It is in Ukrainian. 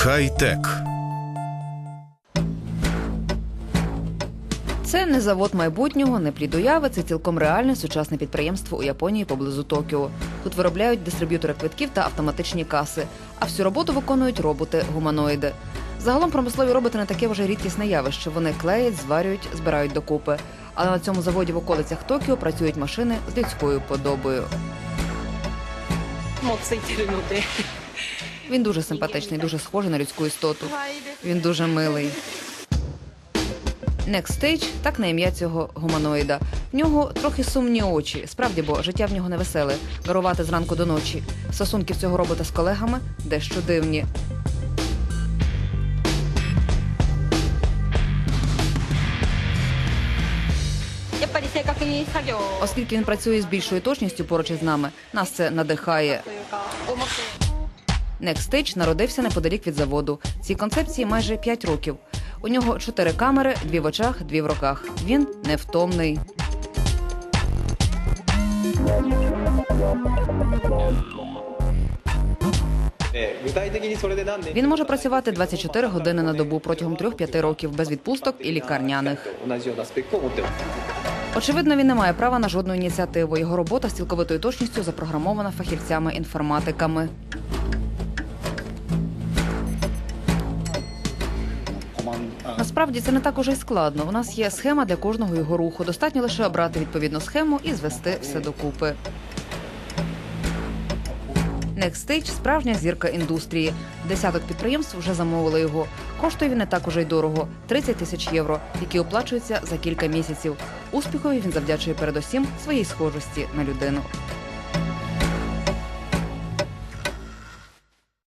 Хай-тек. Це не завод майбутнього, не плід уяви, це цілком реальне сучасне підприємство у Японії поблизу Токіо. Тут виробляють дистриб'ютори квитків та автоматичні каси, а всю роботу виконують роботи-гуманоїди. Загалом промислові роботи не таке вже рідкісне явище. Вони клеять, зварюють, збирають докупи. Але на цьому заводі в околицях Токіо працюють машини з людською подобою. Він дуже симпатичний, дуже схожий на людську істоту. Він дуже милий. Next Stage – так на ім'я цього гуманоїда. В нього трохи сумні очі. Справді, бо життя в нього невеселе. Гарувати зранку до ночі. Стосунки цього робота з колегами дещо дивні. Оскільки він працює з більшою точністю поруч із нами, нас це надихає. Nextage народився неподалік від заводу. Цій концепції майже 5 років. У нього чотири камери, дві в очах, дві в руках. Він невтомний. Він може працювати 24 години на добу протягом 3-5 років без відпусток і лікарняних. Очевидно, він не має права на жодну ініціативу. Його робота з цілковитою точністю запрограмована фахівцями-інформатиками. Насправді це не так уже й складно. У нас є схема для кожного його руху. Достатньо лише обрати відповідну схему і звести все докупи. Next Stage – справжня зірка індустрії. Десяток підприємств вже замовили його. Коштує він не так уже й дорого 30 тисяч євро, які оплачуються за кілька місяців. Успіхові він завдячує передусім своїй схожості на людину.